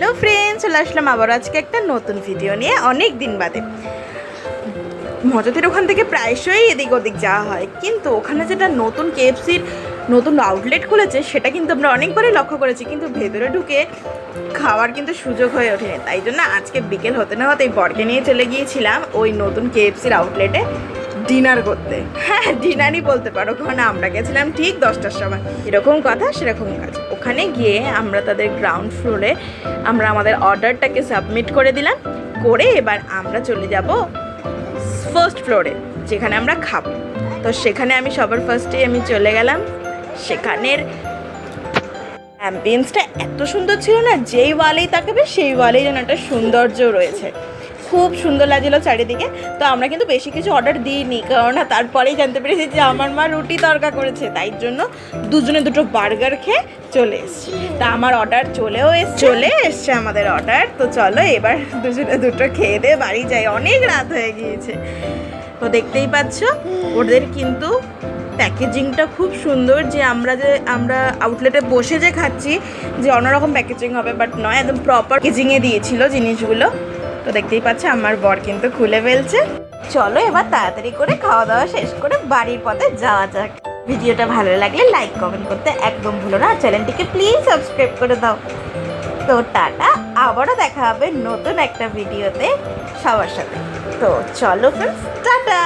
Hello friends, চলে আসলাম আবার আজকে একটা নতুন ভিডিও নিয়ে অনেক দিন বাদে। মজাদের ওখান থেকে প্রায়শই এদিক ওদিক যাওয়া হয়, কিন্তু ওখানে যেটা নতুন কেএফসির নতুন আউটলেট খুলেছে, সেটা কিন্তু আমরা অনেকবারই লক্ষ্য করেছি, কিন্তু ভেতরে ঢুকে খাওয়ার কিন্তু সুযোগ হয়ে ওঠেনি। তাই জন্য আজকে বিকেল হতে না হতেই বরকে নিয়ে চলে গিয়েছিলাম ওই নতুন কেএফসির আউটলেটে ডিনার করতে। হ্যাঁ ডিনারই বলতে পারো, কারণ আমরা গেছিলাম ঠিক দশটার সময়। এরকম কথা, সেরকম কাজ। ওখানে গিয়ে আমরা তাদের গ্রাউন্ড ফ্লোরে আমরা আমাদের অর্ডারটাকে সাবমিট করে দিলাম। করে এবার আমরা চলে যাব ফার্স্ট ফ্লোরে যেখানে আমরা খাব। তো সেখানে আমি সবার ফার্স্টে আমি চলে গেলাম। সেখানের অ্যাম্বিয়েন্সটা এত সুন্দর ছিল না, যেই ওয়ালেই তাকাবে, সেই ওয়ালেই যেন একটা সৌন্দর্য রয়েছে। খুব সুন্দর লাগছিল চারিদিকে। তো আমরা কিন্তু বেশি কিছু অর্ডার দিইনি, কারণ তারপরেই জানতে পেরেছি যে আমার মা রুটি তরকা করেছে। তাই জন্য দুজনে দুটো বার্গার খেয়ে চলে এসেছি। তা আমার অর্ডার চলেও এস চলে এসছে আমাদের অর্ডার তো চলো এবার দুজনে দুটো খেয়ে দিয়ে বাড়ি যাই। অনেক রাত হয়ে গিয়েছে। তো দেখতেই পাচ্ছ, ওদের কিন্তু প্যাকেজিংটা খুব সুন্দর যে আমরা যে আমরা আউটলেটে বসে যে খাচ্ছি, যে অন্যরকম প্যাকেজিং হবে বাট নয়, একদম প্রপার প্যাকেজিংয়ে দিয়েছিল জিনিসগুলো। তো দেখতেই পাচ্ছে, আমার বর কিন্তু খুলে ফেলছে। চলো এবার তাড়াতাড়ি করে খাওয়া দাওয়া শেষ করে বাড়ির পথে যাওয়া যাক। ভিডিওটা ভালো লাগলে লাইক কমেন্ট করতে একদম ভুলো না চ্যানেলটিকে প্লিজ সাবস্ক্রাইব করে দাও। তো টাটা, আবারও দেখা হবে নতুন একটা ভিডিওতে সবার সাথে। তো চলো ফ্রেন্ডস টাটা!